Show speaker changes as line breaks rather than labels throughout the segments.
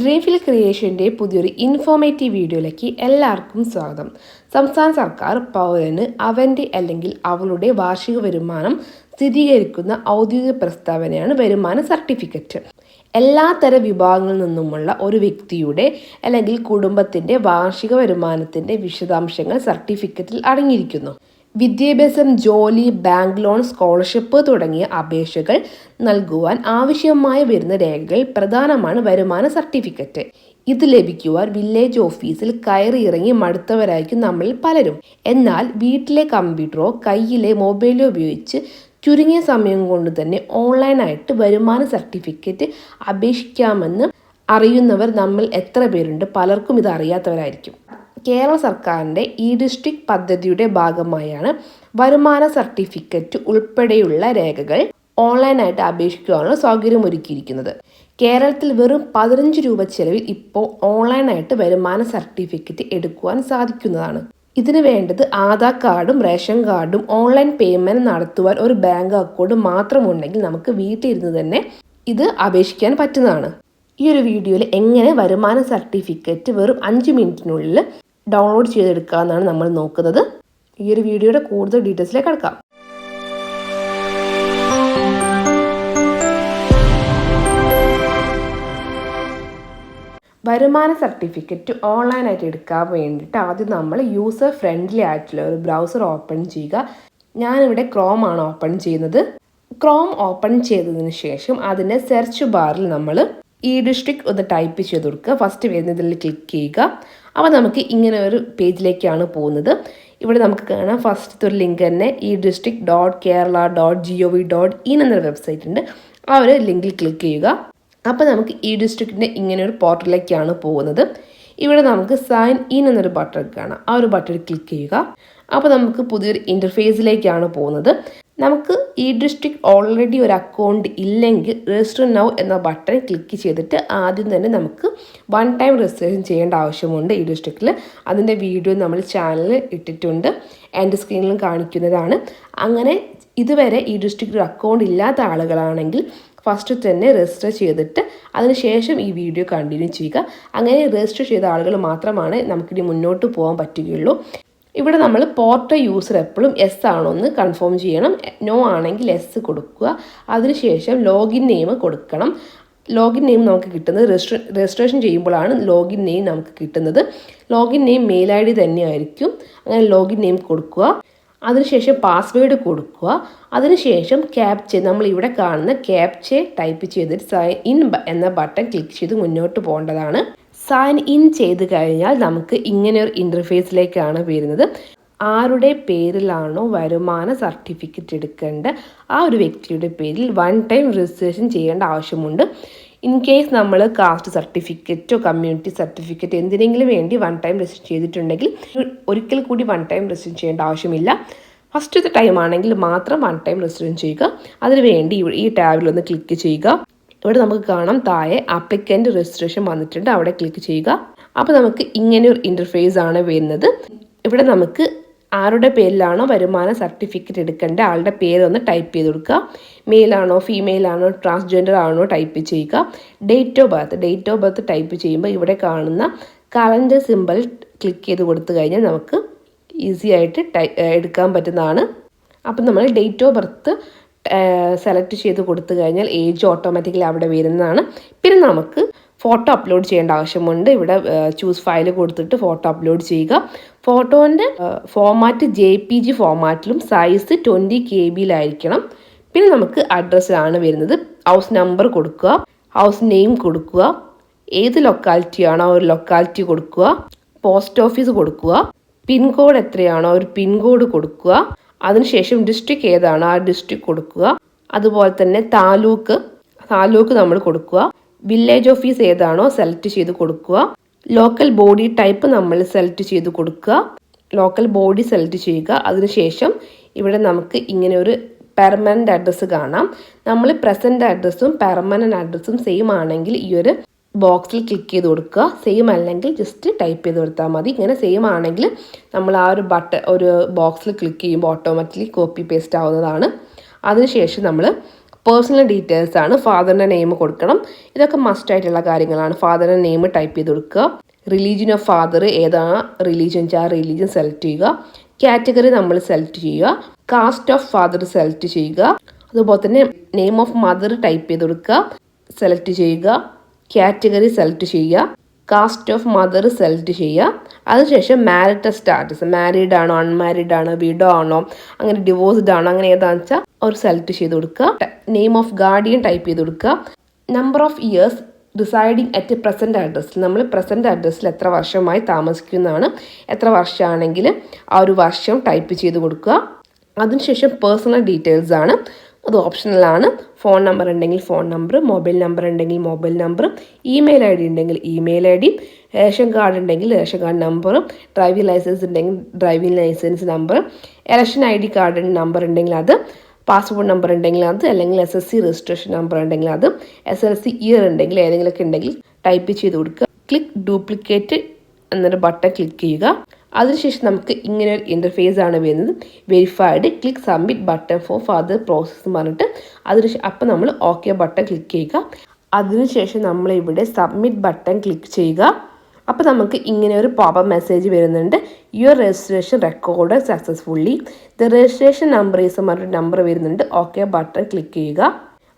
Dreamfill ക്രിയേഷന്റെ പുതിയൊരു informative വീഡിയോയിലേക്ക് എല്ലാവർക്കും സ്വാഗതം. സംസ്ഥാന സർക്കാർ പൗരന് അവന്റെ അല്ലെങ്കിൽ അവളുടെ വാർഷിക വരുമാനം സ്ഥിരീകരിക്കുന്ന ഔദ്യോഗിക പ്രസ്താവനയാണ് വരുമാന സർട്ടിഫിക്കറ്റ്. എല്ലാത്തര വിഭാഗങ്ങളിൽ നിന്നുമുള്ള ഒരു വ്യക്തിയുടെ അല്ലെങ്കിൽ കുടുംബത്തിന്റെ വാർഷിക വരുമാനത്തിന്റെ വിശദാംശങ്ങൾ സർട്ടിഫിക്കറ്റിൽ അടങ്ങിയിരിക്കുന്നു. വിദ്യാഭ്യാസം ജോലി ബാങ്ക് ലോൺ സ്കോളർഷിപ്പ് തുടങ്ങിയ അപേക്ഷകൾ നൽകുവാൻ ആവശ്യമായി വരുന്ന രേഖകൾ പ്രധാനമാണ് വരുമാന സർട്ടിഫിക്കറ്റ്. ഇത് ലഭിക്കുവാൻ വില്ലേജ് ഓഫീസിൽ കയറി ഇറങ്ങി മടുത്തവരായിരിക്കും നമ്മളിൽ പലരും. എന്നാൽ വീട്ടിലെ കമ്പ്യൂട്ടറോ കയ്യിലെ മൊബൈലോ ഉപയോഗിച്ച് ചുരുങ്ങിയ സമയം കൊണ്ട് തന്നെ ഓൺലൈനായിട്ട് വരുമാന സർട്ടിഫിക്കറ്റ് അപേക്ഷിക്കാമെന്ന് അറിയുന്നവർ നമ്മൾ എത്ര പേരുണ്ട് പലർക്കും ഇത് അറിയാത്തവരായിരിക്കും. കേരള സർക്കാരിന്റെ ഇ ഡിസ്ട്രിക്ട് പദ്ധതിയുടെ ഭാഗമായാണ് വരുമാന സർട്ടിഫിക്കറ്റ് ഉൾപ്പെടെയുള്ള രേഖകൾ ഓൺലൈനായിട്ട് അപേക്ഷിക്കുവാനുള്ള സൗകര്യമൊരുക്കിയിരിക്കുന്നത്. കേരളത്തിൽ വെറും പതിനഞ്ച് രൂപ ചെലവിൽ ഇപ്പോൾ ഓൺലൈനായിട്ട് വരുമാന സർട്ടിഫിക്കറ്റ് എടുക്കുവാൻ സാധിക്കുന്നതാണ്. ഇതിന് വേണ്ടത് ആധാർ കാർഡും റേഷൻ കാർഡും ഓൺലൈൻ പേയ്മെന്റ് നടത്തുവാൻ ഒരു ബാങ്ക് അക്കൗണ്ട് മാത്രമുണ്ടെങ്കിൽ നമുക്ക് വീട്ടിലിരുന്ന് തന്നെ ഇത് അപേക്ഷിക്കാൻ പറ്റുന്നതാണ്. ഈ ഒരു വീഡിയോയിൽ എങ്ങനെ വരുമാന സർട്ടിഫിക്കറ്റ് വെറും അഞ്ച് മിനിറ്റിനുള്ളിൽ ഡൗൺലോഡ് ചെയ്തെടുക്കുക എന്നാണ് നമ്മൾ നോക്കുന്നത്. ഈ ഒരു വീഡിയോയുടെ കൂടുതൽ ഡീറ്റെയിൽസിലേക്ക് കിടക്കാം. വരുമാന സർട്ടിഫിക്കറ്റ് ഓൺലൈനായിട്ട് എടുക്കാൻ വേണ്ടിയിട്ട് ആദ്യം നമ്മൾ യൂസർ ഫ്രണ്ട്ലി ആയിട്ടുള്ള ഒരു ബ്രൗസർ ഓപ്പൺ ചെയ്യുക. ഞാനിവിടെ ക്രോം ആണ് ഓപ്പൺ ചെയ്യുന്നത്. ക്രോം ഓപ്പൺ ചെയ്തതിന് ശേഷം അതിന്റെ സെർച്ച് ബാറിൽ നമ്മൾ ഈ ഡിസ്ട്രിക്ട് ഒന്ന് ടൈപ്പ് ചെയ്ത് കൊടുക്കുക. ഫസ്റ്റ് വരുന്നതിൽ ക്ലിക്ക് ചെയ്യുക. അപ്പോൾ നമുക്ക് ഇങ്ങനെ ഒരു പേജിലേക്കാണ് പോകുന്നത്. ഇവിടെ നമുക്ക് കാണാം. ഫസ്റ്റത്തെ ഒരു ലിങ്ക് തന്നെ ഈ district dot Kerala dot G O V dot in എന്നൊരു വെബ്സൈറ്റ് ഉണ്ട്. ആ ഒരു ലിങ്കിൽ ക്ലിക്ക് ചെയ്യുക. അപ്പോൾ നമുക്ക് ഈ ഡിസ്ട്രിക്റ്റിന്റെ ഇങ്ങനെ ഒരു പോർട്ടലിലേക്കാണ് പോകുന്നത്. ഇവിടെ നമുക്ക് സൈൻ ഇൻ എന്നൊരു ബട്ടൺ കാണാം. ആ ഒരു ബട്ടൺ ക്ലിക്ക് ചെയ്യുക. അപ്പോൾ നമുക്ക് പുതിയൊരു ഇന്റർഫേസിലേക്കാണ് പോകുന്നത്. നമുക്ക് ഈ ഡിസ്ട്രിക്ട് ഓൾറെഡി ഒരു അക്കൗണ്ട് ഇല്ലെങ്കിൽ രജിസ്റ്റർ നൗ എന്ന ബട്ടൺ ക്ലിക്ക് ചെയ്തിട്ട് ആദ്യം തന്നെ നമുക്ക് വൺ ടൈം രജിസ്ട്രേഷൻ ചെയ്യേണ്ട ആവശ്യമുണ്ട് ഈ ഡിസ്ട്രിക്റ്റിൽ അതിന്റെ വീഡിയോ നമ്മൾ ചാനലിൽ ഇട്ടിട്ടുണ്ട്. എന്റെ സ്ക്രീനിലും കാണിക്കുന്നതാണ്. അങ്ങനെ ഇതുവരെ ഈ ഡിസ്ട്രിക്റ്റ് അക്കൗണ്ട് ഇല്ലാത്ത ആളുകളാണെങ്കിൽ ഫസ്റ്റ് തന്നെ രജിസ്റ്റർ ചെയ്തിട്ട് അതിനുശേഷം ഈ വീഡിയോ കണ്ടിന്യൂ ചെയ്യുക. അങ്ങനെ രജിസ്റ്റർ ചെയ്ത ആളുകൾ മാത്രമാണ് നമുക്കിനി മുന്നോട്ട് പോകാൻ പറ്റുകയുള്ളൂ. ഇവിടെ നമ്മൾ പോർട്ട യൂസർ എപ്പോഴും എസ് ആണോ എന്ന് കൺഫേം ചെയ്യണം. നോ ആണെങ്കിൽ എസ് കൊടുക്കുക. അതിനുശേഷം ലോഗിൻ നെയിം കൊടുക്കണം. ലോഗിൻ നെയിം നമുക്ക് കിട്ടുന്നത് രജിസ്ട്രേ രജിസ്ട്രേഷൻ ചെയ്യുമ്പോഴാണ് ലോഗിൻ നെയിം നമുക്ക് കിട്ടുന്നത്. Login name mail I D തന്നെയായിരിക്കും. അങ്ങനെ ലോഗിൻ നെയിം കൊടുക്കുക. അതിനുശേഷം പാസ്വേഡ് കൊടുക്കുക. അതിനുശേഷം ക്യാപ്ചെ നമ്മൾ ഇവിടെ കാണുന്ന ക്യാപ്ചെ ടൈപ്പ് ചെയ്തിട്ട് സൈൻ ഇൻ എന്ന ബട്ടൺ ക്ലിക്ക് ചെയ്ത് മുന്നോട്ട് പോകേണ്ടതാണ്. സൈൻ ഇൻ ചെയ്ത് കഴിഞ്ഞാൽ നമുക്ക് ഇങ്ങനെ ഒരു ഇന്റർഫേസിലേക്കാണ് വരുന്നത്. ആരുടെ പേരിലാണോ വരുമാന സർട്ടിഫിക്കറ്റ് എടുക്കേണ്ട ആ ഒരു വ്യക്തിയുടെ പേരിൽ വൺ ടൈം രജിസ്ട്രേഷൻ ചെയ്യേണ്ട ആവശ്യമുണ്ട്. ഇൻ കേസ് നമ്മൾ കാസ്റ്റ് സർട്ടിഫിക്കറ്റോ കമ്മ്യൂണിറ്റി സർട്ടിഫിക്കറ്റ് എന്തിനെങ്കിലും വേണ്ടി വൺ ടൈം രജിസ്റ്റർ ചെയ്തിട്ടുണ്ടെങ്കിൽ ഒരിക്കൽ കൂടി വൺ ടൈം രജിസ്റ്റർ ചെയ്യേണ്ട ആവശ്യമില്ല. ഫസ്റ്റത്തെ ടൈം ആണെങ്കിൽ മാത്രം വൺ ടൈം രജിസ്റ്റർ ചെയ്യുക. അതിനുവേണ്ടി ഈ ടാബിൽ ഒന്ന് ക്ലിക്ക് ചെയ്യുക. ഇവിടെ നമുക്ക് കാണാം താഴെ ആപ്ലിക്കന്റ് രജിസ്ട്രേഷൻ വന്നിട്ടുണ്ട്. അവിടെ ക്ലിക്ക് ചെയ്യുക. അപ്പോൾ നമുക്ക് ഇങ്ങനെ ഒരു ഇന്റർഫേസ് ആണ് വരുന്നത്. ഇവിടെ നമുക്ക് ആരുടെ പേരിലാണോ വരുമാന സർട്ടിഫിക്കറ്റ് എടുക്കേണ്ട ആളുടെ പേര് ഒന്ന് ടൈപ്പ് ചെയ്ത് കൊടുക്കുക. മെയിലാണോ ഫീമെയിലാണോ ട്രാൻസ്ജെൻഡർ ആണോ ടൈപ്പ് ചെയ്യുക. Date of birth date of birth type ചെയ്യുമ്പോൾ ഇവിടെ കാണുന്ന കലണ്ടർ സിമ്പിൾ ക്ലിക്ക് ചെയ്ത് കൊടുത്തു കഴിഞ്ഞാൽ നമുക്ക് ഈസി ആയിട്ട് എടുക്കാൻ പറ്റുന്നതാണ്. അപ്പം നമ്മൾ ഡേറ്റ് ഓഫ് ബർത്ത് സെലക്ട് ചെയ്ത് കൊടുത്തു കഴിഞ്ഞാൽ ഏജ് ഓട്ടോമാറ്റിക്കലി അവിടെ വരുന്നതാണ്. പിന്നെ നമുക്ക് ഫോട്ടോ അപ്ലോഡ് ചെയ്യേണ്ട ആവശ്യമുണ്ട്. ഇവിടെ ചൂസ് ഫയൽ കൊടുത്തിട്ട് ഫോട്ടോ അപ്ലോഡ് ചെയ്യുക. ഫോട്ടോന്റെ ഫോമാറ്റ് ജെ പി ജി ഫോമാറ്റിലും സൈസ് ട്വന്റി കെ ബിയിലായിരിക്കണം പിന്നെ നമുക്ക് അഡ്രസ്സാണ് വരുന്നത്. ഹൗസ് നമ്പർ കൊടുക്കുക. ഹൗസ് നെയിം കൊടുക്കുക. ഏത് ലൊക്കാലിറ്റിയാണോ ഒരു ലൊക്കാലിറ്റി കൊടുക്കുക. പോസ്റ്റ് ഓഫീസ് കൊടുക്കുക. പിൻകോഡ് എത്രയാണോ ഒരു പിൻകോഡ് കൊടുക്കുക. അതിനുശേഷം ഡിസ്ട്രിക്ട് ഏതാണ്? ആ ഡിസ്ട്രിക്ട് കൊടുക്കുക. അതുപോലെ തന്നെ താലൂക്ക്. താലൂക്ക് നമ്മൾ കൊടുക്കുക. വില്ലേജ് ഓഫീസ് ഏതാണോ സെലക്ട് ചെയ്ത് കൊടുക്കുക. ലോക്കൽ ബോഡി ടൈപ്പ് നമ്മൾ സെലക്ട് ചെയ്ത് കൊടുക്കുക. ലോക്കൽ ബോഡി സെലക്ട് ചെയ്യുക. അതിനുശേഷം ഇവിടെ നമുക്ക് ഇങ്ങനെ ഒരു പെർമനന്റ് അഡ്രസ്സ് കാണാം. നമ്മൾ പ്രസന്റ് അഡ്രസ്സും പെർമനന്റ് അഡ്രസ്സും സെയിം ആണെങ്കിൽ ഈ ഒരു ബോക്സിൽ ക്ലിക്ക് ചെയ്ത് കൊടുക്കുക. സെയിം അല്ലെങ്കിൽ ജസ്റ്റ് ടൈപ്പ് ചെയ്ത് കൊടുത്താൽ മതി. ഇങ്ങനെ സെയിം ആണെങ്കിൽ നമ്മൾ ആ ഒരു ബട്ടൺ ഒരു ബോക്സിൽ ക്ലിക്ക് ചെയ്യുമ്പോൾ ഓട്ടോമാറ്റിക്കലി കോപ്പി പേസ്റ്റ് ആവുന്നതാണ്. അതിനുശേഷം നമ്മൾ പേഴ്സണൽ ഡീറ്റെയിൽസ് ആണ്. ഫാദറിന്റെ നെയിം കൊടുക്കണം. ഇതൊക്കെ മസ്റ്റ് ആയിട്ടുള്ള കാര്യങ്ങളാണ്. ഫാദറിന്റെ നെയിം ടൈപ്പ് ചെയ്ത് കൊടുക്കുക. റിലീജിയൻ ഓഫ് ഫാദർ ഏതാണ് റിലീജിയൻ ആ റിലീജിയൻ സെലക്ട് ചെയ്യുക. കാറ്റഗറി നമ്മൾ സെലക്ട് ചെയ്യുക. കാസ്റ്റ് ഓഫ് ഫാദർ സെലക്ട് ചെയ്യുക. അതുപോലെ തന്നെ നെയിം ഓഫ് മദർ ടൈപ്പ് ചെയ്ത് കൊടുക്കുക. സെലക്ട് ചെയ്യുക. കാറ്റഗറി സെലക്ട് ചെയ്യുക കാസ്റ്റ് ഓഫ് മദർ സെലക്ട് ചെയ്യുക. അതിനുശേഷം മാരിറ്റൽ സ്റ്റാറ്റസ് മാരീഡ് ആണോ അൺമാരീഡ് ആണോ വിഡോ ആണോ അങ്ങനെ ഡിവോഴ്സ്ഡ് ആണോ അങ്ങനെ ഏതാണെന്ന് വെച്ചാൽ അവർ സെലക്ട് ചെയ്ത് കൊടുക്കുക. നെയിം ഓഫ് ഗാർഡിയൻ ടൈപ്പ് ചെയ്ത് കൊടുക്കുക. Number of years residing at present അഡ്രസ്സിൽ നമ്മൾ പ്രസന്റ് അഡ്രസ്സിൽ എത്ര വർഷമായി താമസിക്കുന്നതാണ് എത്ര വർഷമാണെങ്കിൽ ആ ഒരു വർഷം ടൈപ്പ് ചെയ്ത് കൊടുക്കുക. അതിനുശേഷം പേഴ്സണൽ ഡീറ്റെയിൽസ് ആണ്. അത് ഓപ്ഷണലാണ് ഫോൺ നമ്പർ ഉണ്ടെങ്കിൽ ഫോൺ നമ്പർ മൊബൈൽ നമ്പർ ഉണ്ടെങ്കിൽ mobile number email I D ഉണ്ടെങ്കിൽ email I D ration card ഉണ്ടെങ്കിൽ റേഷൻ കാർഡ് നമ്പറും ഡ്രൈവിംഗ് ലൈസൻസ് ഉണ്ടെങ്കിൽ driving licence number election I D card number ഉണ്ടെങ്കിൽ അത് പാസ്പോർട്ട് നമ്പർ ഉണ്ടെങ്കിൽ അത് അല്ലെങ്കിൽ S S C registration number ഉണ്ടെങ്കിൽ അത് എസ് എൽ സി ഇയർ ഉണ്ടെങ്കിൽ ഏതെങ്കിലുമൊക്കെ ഉണ്ടെങ്കിൽ ടൈപ്പ് ചെയ്ത് കൊടുക്കുക. ക്ലിക്ക് ഡ്യൂപ്ലിക്കേറ്റ് എന്നൊരു ബട്ടൺ ക്ലിക്ക് ചെയ്യുക. അതിനുശേഷം നമുക്ക് ഇങ്ങനെ ഒരു ഇന്റർഫേസ് ആണ് വരുന്നത്. Verified click submit button for further process എന്ന് പറഞ്ഞിട്ട് അതിന് അപ്പം നമ്മൾ ഓക്കെ ബട്ടൺ ക്ലിക്ക് ചെയ്യുക. അതിനുശേഷം നമ്മൾ ഇവിടെ സബ്മിറ്റ് ബട്ടൺ ക്ലിക്ക് ചെയ്യുക. അപ്പോൾ നമുക്ക് ഇങ്ങനെ ഒരു പോപ്പ് മെസ്സേജ് വരുന്നുണ്ട്. Your registration record successfully the registration number is പറഞ്ഞിട്ട് നമ്പർ വരുന്നുണ്ട്. ഓക്കെ ബട്ടൺ ക്ലിക്ക് ചെയ്യുക.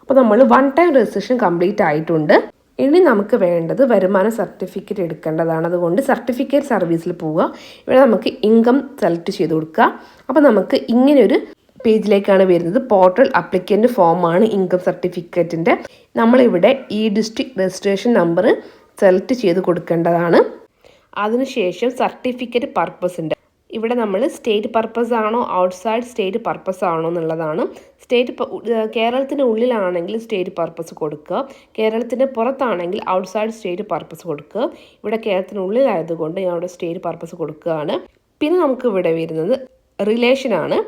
അപ്പോൾ നമ്മൾ വൺ ടൈം രജിസ്ട്രേഷൻ കംപ്ലീറ്റ് ആയിട്ടുണ്ട്. ഇനി നമുക്ക് വേണ്ടത് വരുമാന സർട്ടിഫിക്കറ്റ് എടുക്കേണ്ടതാണ്. അതുകൊണ്ട് സർട്ടിഫിക്കറ്റ് സർവീസിൽ പോവുക. ഇവിടെ നമുക്ക് ഇൻകം സെലക്ട് ചെയ്ത് കൊടുക്കുക. അപ്പോൾ നമുക്ക് ഇങ്ങനെയൊരു പേജിലേക്കാണ് വരുന്നത്. പോർട്ടൽ അപ്ലിക്കന്റ് ഫോമാണ് ഇൻകം സർട്ടിഫിക്കറ്റിന്റെ നമ്മളിവിടെ ഈ ഡിസ്ട്രിക്ട് രജിസ്ട്രേഷൻ നമ്പർ സെലക്ട് ചെയ്ത് കൊടുക്കേണ്ടതാണ്. അതിനുശേഷം സർട്ടിഫിക്കറ്റ് പർപ്പസ് ഇവിടെ നമ്മൾ സ്റ്റേറ്റ് പർപ്പസ് ആണോ ഔട്ട്സൈഡ് സ്റ്റേറ്റ് പർപ്പസ് ആണോ എന്നുള്ളതാണ്. സ്റ്റേറ്റ് കേരളത്തിന്റെ ഉള്ളിലാണെങ്കിൽ സ്റ്റേറ്റ് പർപ്പസ് കൊടുക്കുക. കേരളത്തിന്റെ പുറത്താണെങ്കിൽ ഔട്ട്സൈഡ് സ്റ്റേറ്റ് പർപ്പസ് കൊടുക്കുക. ഇവിടെ കേരളത്തിനുള്ളിലായതുകൊണ്ട് ഞാൻ ഇവിടെ സ്റ്റേറ്റ് പർപ്പസ് കൊടുക്കുകയാണ്. പിന്നെ നമുക്ക് ഇവിടെ വരുന്നത് റിലേഷനാണ്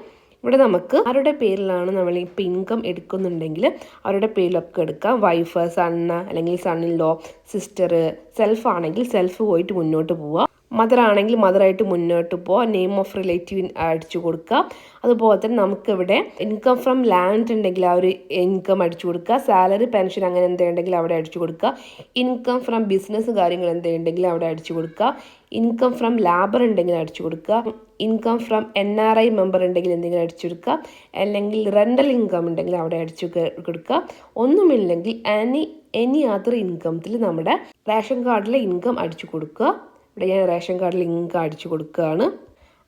ഇവിടെ നമുക്ക് ആരുടെ പേരിലാണ് നമ്മൾ ഇപ്പോൾ ഇൻകം എടുക്കുന്നുണ്ടെങ്കിൽ അവരുടെ പേരിലൊക്കെ എടുക്കാം. വൈഫ് സണ്ണ് അല്ലെങ്കിൽ son in law sister self ആണെങ്കിൽ സെൽഫ് പോയിട്ട് മുന്നോട്ട് പോവുക. മദർ ആണെങ്കിൽ മദറായിട്ട് മുന്നോട്ട് പോ നെയിം ഓഫ് റിലേറ്റീവ് അടിച്ചു കൊടുക്കുക. അതുപോലെ തന്നെ നമുക്കിവിടെ ഇൻകം ഫ്രം ലാൻഡ് ഉണ്ടെങ്കിൽ ആ ഒരു ഇൻകം അടിച്ചു കൊടുക്കുക. സാലറി പെൻഷൻ അങ്ങനെ എന്തുണ്ടെങ്കിൽ അവിടെ അടിച്ചു കൊടുക്കുക. ഇൻകം ഫ്രം ബിസിനസ് കാര്യങ്ങൾ എന്തുണ്ടെങ്കിൽ അവിടെ അടിച്ചു കൊടുക്കുക. ഇൻകം ഫ്രം ലാബർ ഉണ്ടെങ്കിൽ അടിച്ചു കൊടുക്കുക. Income from N R I member ഉണ്ടെങ്കിൽ എന്തെങ്കിലും അടിച്ചു കൊടുക്കുക. അല്ലെങ്കിൽ റെന്റൽ ഇൻകം ഉണ്ടെങ്കിൽ അവിടെ അടിച്ചു കൊടുക്കുക. ഒന്നുമില്ലെങ്കിൽ എനി എനി അതർ ഇൻകത്തിൽ നമ്മുടെ റേഷൻ കാർഡിലെ ഇൻകം അടിച്ചു കൊടുക്കുക. ഇവിടെ ഞാൻ റേഷൻ കാർഡ് ലിങ്ക് അടിച്ചു കൊടുക്കുകയാണ്.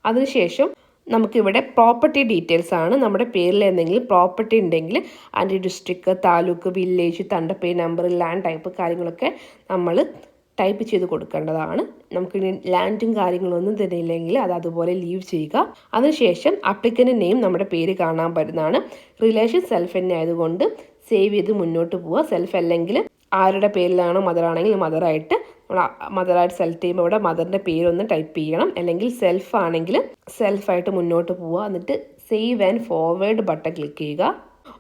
അതിനുശേഷം നമുക്കിവിടെ പ്രോപ്പർട്ടി ഡീറ്റെയിൽസ് ആണ്. നമ്മുടെ പേരിൽ എന്തെങ്കിലും പ്രോപ്പർട്ടി ഉണ്ടെങ്കിൽ അതിന്റെ ഡിസ്ട്രിക്ട് താലൂക്ക് വില്ലേജ് തന്റെ പേ നമ്പർ ലാൻഡ് ടൈപ്പ് കാര്യങ്ങളൊക്കെ നമ്മൾ ടൈപ്പ് ചെയ്ത് കൊടുക്കേണ്ടതാണ്. നമുക്ക് ലാൻഡും കാര്യങ്ങളൊന്നും തന്നില്ലെങ്കിൽ അത് അതുപോലെ ലീവ് ചെയ്യുക. അതിനുശേഷം അപ്ലിക്കന്റെ നെയിം നമ്മുടെ പേര് കാണാൻ പറ്റുന്നതാണ്. റിലേഷൻ സെൽഫ് തന്നെ ആയതുകൊണ്ട് സേവ് ചെയ്ത് മുന്നോട്ട് പോവുക. സെൽഫ് അല്ലെങ്കിൽ ആരുടെ പേരിലാണോ മദറാണെങ്കിൽ മദറായിട്ട് നമ്മൾ മദറായിട്ട് സെലക്ട് ചെയ്യുമ്പോൾ ഇവിടെ മദറിന്റെ പേരൊന്ന് ടൈപ്പ് ചെയ്യണം. അല്ലെങ്കിൽ സെൽഫ് ആണെങ്കിൽ സെൽഫായിട്ട് മുന്നോട്ട് പോവുക. എന്നിട്ട് save and forward button click ചെയ്യുക.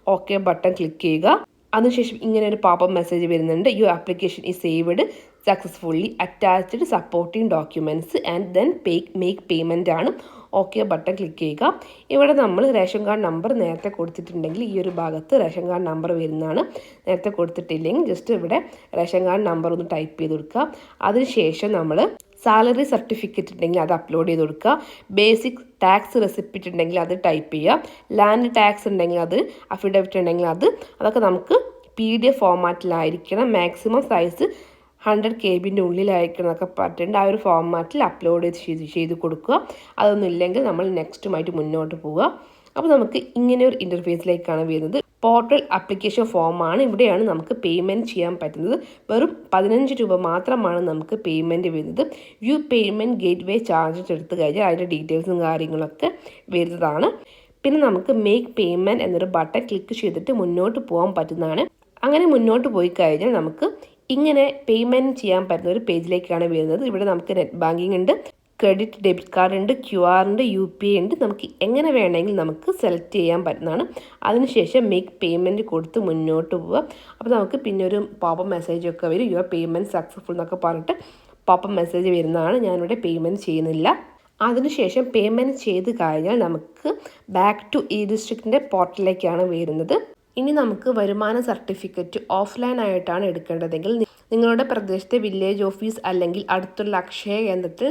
ഓക്കെ ബട്ടൺ ക്ലിക്ക് ചെയ്യുക. അതിനുശേഷം ഇങ്ങനെ ഒരു പാപ്പം മെസ്സേജ് വരുന്നുണ്ട്. You application is saved successfully attached supporting documents and then pay make payment ആണ്. ഓക്കെ ബട്ടൺ ക്ലിക്ക് ചെയ്യുക. ഇവിടെ നമ്മൾ റേഷൻ കാർഡ് നമ്പർ നേരത്തെ കൊടുത്തിട്ടുണ്ടെങ്കിൽ ഈ ഒരു ഭാഗത്ത് റേഷൻ കാർഡ് നമ്പർ വരുന്നതാണ്. നേരത്തെ കൊടുത്തിട്ടില്ലെങ്കിൽ ജസ്റ്റ് ഇവിടെ റേഷൻ കാർഡ് നമ്പർ ഒന്ന് ടൈപ്പ് ചെയ്ത് കൊടുക്കുക. അതിനുശേഷം നമ്മൾ സാലറി സർട്ടിഫിക്കറ്റ് ഉണ്ടെങ്കിൽ അത് അപ്ലോഡ് ചെയ്ത് കൊടുക്കുക. ബേസിക് ടാക്സ് റെസിപ്റ്റ് ഉണ്ടെങ്കിൽ അത് ടൈപ്പ് ചെയ്യുക. ലാൻഡ് ടാക്സ് ഉണ്ടെങ്കിൽ അത് അഫിഡവിറ്റ് ഉണ്ടെങ്കിൽ അത്. അതൊക്കെ നമുക്ക് പി ഡി എഫ് ഫോമാറ്റിലായിരിക്കണം മാക്സിമം സൈസ് ഹൺഡ്രഡ് കെ ബിന്റെ ഉള്ളിലായിരിക്കണമൊക്കെ പറഞ്ഞിട്ടുണ്ട് ആ ഒരു ഫോർമാറ്റിൽ അപ്ലോഡ് ചെയ്ത് ചെയ്ത് കൊടുക്കുക. അതൊന്നും ഇല്ലെങ്കിൽ നമ്മൾ നെക്സ്റ്റുമായിട്ട് മുന്നോട്ട് പോവുക. അപ്പോൾ നമുക്ക് ഇങ്ങനെ ഒരു ഇന്റർഫേസിലേക്കാണ് വരുന്നത്. പോർട്ടൽ ആപ്ലിക്കേഷൻ ഫോമാണ് ഇവിടെയാണ് നമുക്ക് പേയ്മെന്റ് ചെയ്യാൻ പറ്റുന്നത്. വെറും പതിനഞ്ച് രൂപ മാത്രമാണ് നമുക്ക് പേയ്മെന്റ് വരുന്നത്. You payment gateway charges എടുത്തു കഴിഞ്ഞാൽ അതിന്റെ ഡീറ്റെയിൽസും കാര്യങ്ങളൊക്കെ വരുന്നതാണ്. പിന്നെ നമുക്ക് മേക്ക് പേയ്മെന്റ് എന്നൊരു ബട്ടൺ ക്ലിക്ക് ചെയ്തിട്ട് മുന്നോട്ട് പോകാൻ പറ്റുന്നതാണ്. അങ്ങനെ മുന്നോട്ട് പോയി കഴിഞ്ഞാൽ നമുക്ക് ഇങ്ങനെ പേയ്മെന്റ് ചെയ്യാൻ പറ്റുന്ന ഒരു പേജിലേക്കാണ് വരുന്നത്. ഇവിടെ നമുക്ക് നെറ്റ് ബാങ്കിങ് ഉണ്ട് ക്രെഡിറ്റ് ഡെബിറ്റ് കാർഡ് ഉണ്ട് ക്യു ആർ ഉണ്ട് യു പി ഐ ഉണ്ട്. നമുക്ക് എങ്ങനെ വേണമെങ്കിൽ നമുക്ക് സെലക്ട് ചെയ്യാൻ പറ്റുന്നതാണ്. അതിനുശേഷം മേക്ക് പേയ്മെന്റ് കൊടുത്ത് മുന്നോട്ട് പോവുക. അപ്പോൾ നമുക്ക് പിന്നെ ഒരു പോപ്പ് മെസ്സേജ് ഒക്കെ വരും. യുവർ പേയ്മെന്റ് സക്സസ്ഫുൾ എന്നൊക്കെ പറഞ്ഞിട്ട് പോപ്പ് മെസ്സേജ് വരുന്നതാണ്. ഞാനിവിടെ പേയ്മെന്റ് ചെയ്യുന്നില്ല. അതിനുശേഷം പേയ്മെന്റ് ചെയ്ത് കഴിഞ്ഞാൽ നമുക്ക് ബാക്ക് ടു ഈ ഡിസ്ട്രിക്റ്റിന്റെ പോർട്ടലിലേക്കാണ് വരുന്നത്. ഇനി നമുക്ക് വരുമാന സർട്ടിഫിക്കറ്റ് ഓഫ്ലൈൻ ആയിട്ടാണ് എടുക്കേണ്ടതെങ്കിൽ നിങ്ങളുടെ പ്രദേശത്തെ വില്ലേജ് ഓഫീസ് അല്ലെങ്കിൽ അടുത്തുള്ള അക്ഷയ കേന്ദ്രത്തിൽ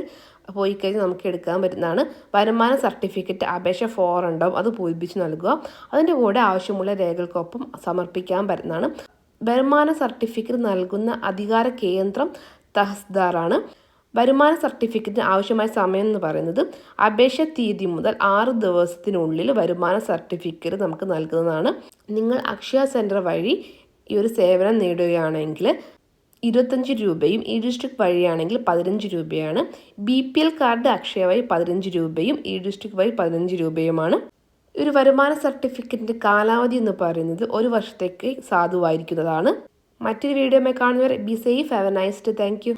പോയി കഴിഞ്ഞാൽ നമുക്ക് എടുക്കാൻ പറ്റുന്നതാണ്. വരുമാന സർട്ടിഫിക്കറ്റ് അപേക്ഷ ഫോർ ഉണ്ടാവും. അത് പൂരിപ്പിച്ച് നൽകുക. അതിന്റെ കൂടെ ആവശ്യമുള്ള രേഖകൾക്കൊപ്പം സമർപ്പിക്കാൻ പറ്റുന്നതാണ്. വരുമാന സർട്ടിഫിക്കറ്റ് നൽകുന്ന അധികാര കേന്ദ്രം തഹസ്ദാറാണ് വരുമാന സർട്ടിഫിക്കറ്റിന് ആവശ്യമായ സമയം എന്ന് പറയുന്നത് അപേക്ഷ തീയതി മുതൽ ആറ് ദിവസത്തിനുള്ളിൽ വരുമാന സർട്ടിഫിക്കറ്റ് നമുക്ക് നൽകുന്നതാണ്. നിങ്ങൾ അക്ഷയ സെന്റർ വഴി ഈ ഒരു സേവനം നേടുകയാണെങ്കിൽ ഇരുപത്തഞ്ച് രൂപയും ഇ ഡിസ്ട്രിക്ട് വഴിയാണെങ്കിൽ പതിനഞ്ച് രൂപയാണ്. B P L card Akshaya വഴി പതിനഞ്ച് രൂപയും ഇ ഡിസ്ട്രിക്ട് വഴി പതിനഞ്ച് രൂപയുമാണ്. ഒരു വരുമാന സർട്ടിഫിക്കറ്റിന്റെ കാലാവധി എന്ന് പറയുന്നത് ഒരു വർഷത്തേക്ക് സാധുവായിരിക്കുന്നതാണ്. മറ്റൊരു വീഡിയോമായി കാണുന്നവരെ be safe have a nice day thank you